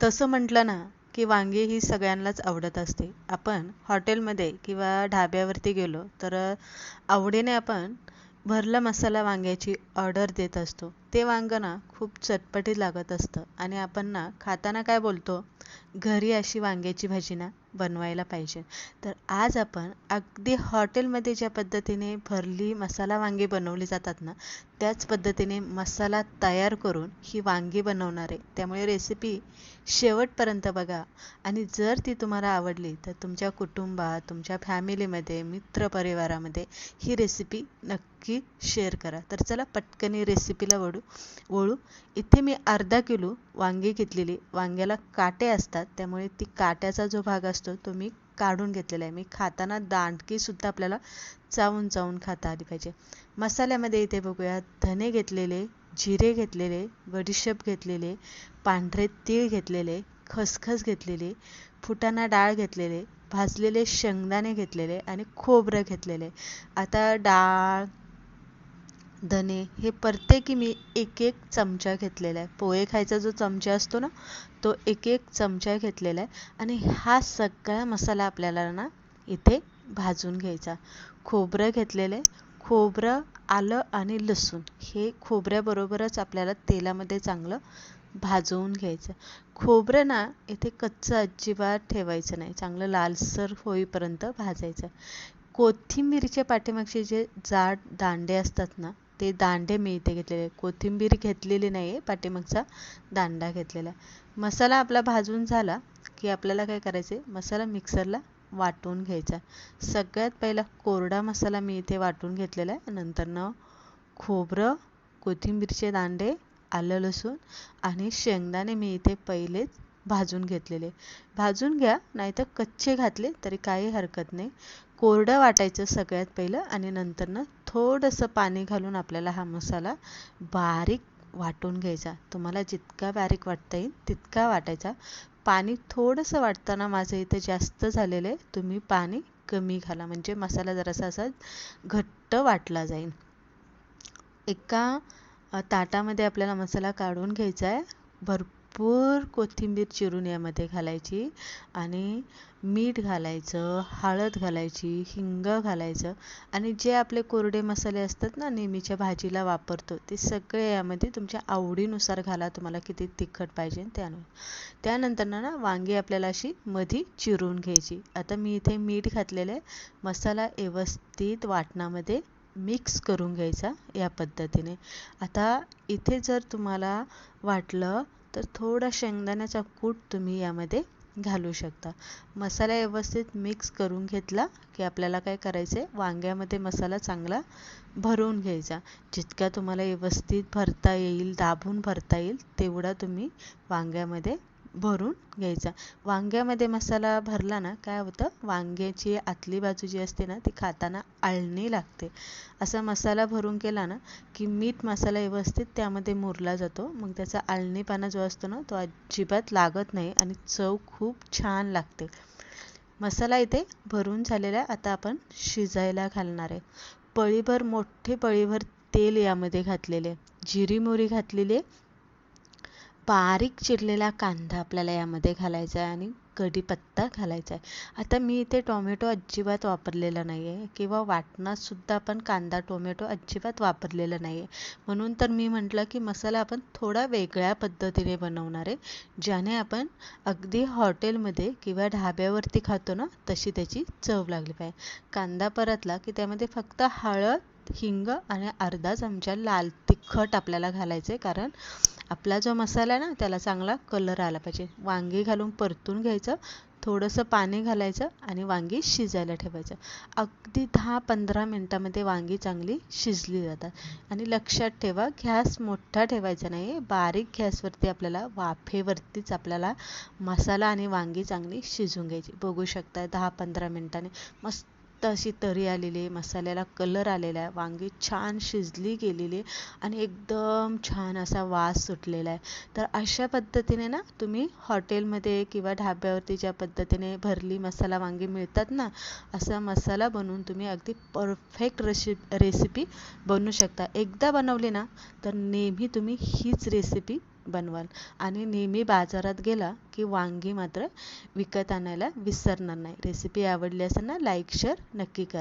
तसं म्हटलं ना की वांगी ही सगळ्यांनाच आवडत असते. आपण हॉटेलमध्ये किंवा ढाब्यावरती गेलो तर आवडीने आपण भरला मसाला वांग्याची ऑर्डर देत असतो. ते वांगं ना खूप चटपटीत लागत असतं. आणि आपण ना खाताना काय बोलतो? घरी अशी वांग्याची भाजी ना बनवायला पाहिजे. तर आज आपण अगदी हॉटेलमध्ये ज्या पद्धतीने भरली मसाला वांगी बनवली जातात ना त्याच पद्धतीने मसाला तयार करून ही वांगी बनवणार आहे. त्यामुळे रेसिपी शेवटपर्यंत बघा. आणि जर ती तुम्हाला आवडली तर तुमच्या कुटुंबात तुमच्या फॅमिलीमध्ये मित्रपरिवारामध्ये ही रेसिपी नक्की शेअर करा. तर चला पटकनी रेसिपीला वळू वळू. इथे मी अर्धा किलो वांगी घेतलेली. वांग्याला काटे असतात त्यामुळे ती काट्याचा जो भाग असतो तो मी काढून घेतलेला आहे. मी खाताना दांडकीसुद्धा आपल्याला चावून चावून खाता आली पाहिजे. मसाल्यामध्ये इथे बघूया. धने घेतलेले जिरे घेतलेले बडीशेप घेतलेले पांढरे तीळ घेतलेले खसखस घेतलेले फुटाणा डाळ घेतलेले भाजलेले शेंगदाणे घेतलेले आणि खोबरं घेतलेले. आता डाळ धने हे प्रत्येकी मी एक एक चमचा घेतलेला आहे. पोहे खायचा जो चमचा असतो ना तो एक एक चमचा घेतलेला आहे. आणि हा सगळा मसाला आपल्याला ना इथे भाजून घ्यायचा. खोबरं घेतलेलं आहे. खोबरं आलं आणि लसूण हे खोबऱ्याबरोबरच आपल्याला तेलामध्ये चांगलं भाजवून घ्यायचं. खोबरं ना इथे कच्चं अजिबात ठेवायचं नाही. चांगलं लालसर होईपर्यंत भाजायचं. कोथिंबीरच्या पाठीमागचे जे जाड दांडे असतात ना ते दांडे मी इथे घेतलेले. कोथिंबीर घेतलेली नाही आहे पाठीमागचा दांडा घेतलेला. मसाला आपला भाजून झाला की आपल्याला काय करायचं आहे मसाला मिक्सरला वाटून घ्यायचा. सगळ्यात पहिला कोरडा मसाला मी इथे वाटून घेतलेला आहे. नंतरनं खोबरं कोथिंबीरचे दांडे आलं लसूण आणि शेंगदाणे मी इथे पहिलेच भाजून घेतलेले. भाजून घ्या नाहीतर कच्चे घातले तरी काही हरकत नाही. कोरडं वाटायचं सगळ्यात पहिलं आणि नंतरनं थोडंसं पाणी घालून आपल्याला हा मसाला बारीक वाटून घ्यायचा. तुम्हाला जितका बारीक वाटता येईल तितका वाटायचा. पाणी थोडंसं वाटताना माझं इथं जास्त झालेलं आहे. तुम्ही पाणी कमी घाला. म्हणजे मसाला जरासा असा घट्ट वाटला जाईल. एका ताटामध्ये आपल्याला मसाला काढून घ्यायचा आहे. भरपूर कोथिंबीर चिरून यामध्ये घालायची आणि मीठ घालायचं हळद घालायची हिंग घालायचं आणि जे आपले कोरडे मसाले असतात ना नेहमीच्या भाजीला वापरतो ते सगळे यामध्ये तुमच्या आवडीनुसार घाला तुम्हाला किती तिखट पाहिजे त्यानु त्यानंतर ना वांगी आपल्याला अशी मधी चिरून घ्यायची. आता मी इथे मीठ घातलेलं आहे. मसाला व्यवस्थित वाटणामध्ये मिक्स करून घ्यायचा या पद्धतीने. आता इथे जर तुम्हाला वाटलं तर थोडा शेंगदाण्याचा कूट तुम्ही यामध्ये घालू शकता. मसाला व्यवस्थित मिक्स करून घेतला की आपल्याला काय करायचं आहे वांग्यामध्ये मसाला चांगला भरून घ्यायचा. जितका तुम्हाला व्यवस्थित भरता येईल दाबून भरता येईल तेवढा तुम्ही वांग्यामध्ये भरून घ्यायचा. वांग्यामध्ये मसाला भरला ना काय होतं? वांग्याची आतली बाजू जी असते ना ती खाताना आळणी लागते. असा मसाला भरून केला ना की मीठ मसाला व्यवस्थित त्यामध्ये मुरला जातो. मग त्याचा आळणीपणा जो असतो ना तो अजिबात लागत नाही आणि चव खूप छान लागते. मसाला इथे भरून झालेला आहे आता आपण शिजायला घालणार आहे. पळीभर मोठे पळीभर तेल यामध्ये घातलेले जिरी मोरी घातलेली आहे. बारीक चिरलेला कांदा आपल्याला यामध्ये घालायचा आहे आणि कढीपत्ता घालायचा आहे. आता मी इथे टोमॅटो अजिबात वापरलेला नाही आहे किंवा वाटणातसुद्धा आपण कांदा टोमॅटो अजिबात वापरलेला नाही आहे म्हणून तर मी म्हटलं की मसाला आपण थोडा वेगळ्या पद्धतीने बनवणार आहे ज्याने आपण अगदी हॉटेलमध्ये किंवा ढाब्यावरती खातो ना तशी त्याची चव लागली पाहिजे. कांदा परतला की त्यामध्ये फक्त हळद हिंग आणि अर्धा चमचा लाल तिखट आपल्याला घालायचं आहे कारण आपला जो मसाला आहे ना त्याला चांगला कलर आला पाहिजे. वांगी घालून परतून घ्यायचं थोडंसं पाणी घालायचं आणि वांगी शिजायला ठेवायचं. अगदी दहा पंधरा मिनटामध्ये वांगी चांगली शिजली जातात. आणि लक्षात ठेवा गॅस मोठा ठेवायचा नाही बारीक गॅसवरती आपल्याला वाफेवरतीच आपल्याला मसाला आणि वांगी चांगली शिजून घ्यायची. बघू शकता दहा पंधरा मिनटाने. मस्त अशी तरी आलेली आहे. मसाल्याला कलर आलेला आहे. वांगी छान शिजली गेलेली आणि एकदम छान असा वास सुटलेला आहे. तर अशा पद्धतीने ना तुम्ही हॉटेलमध्ये किंवा ढाब्यावरती ज्या पद्धतीने भरली मसाला वांगी मिळतात ना असा मसाला बनवून तुम्ही अगदी परफेक्ट रेसि रेसिपी बनवू शकता. एकदा बनवली ना तर नेहमी तुम्ही हीच रेसिपी बनवाल. आणि नेहमी बाजारात गेला की वांगी मात्र विकत आणायला विसरणार नाही. रेसिपी आवडली असेल ना लाईक शेअर नक्की करा.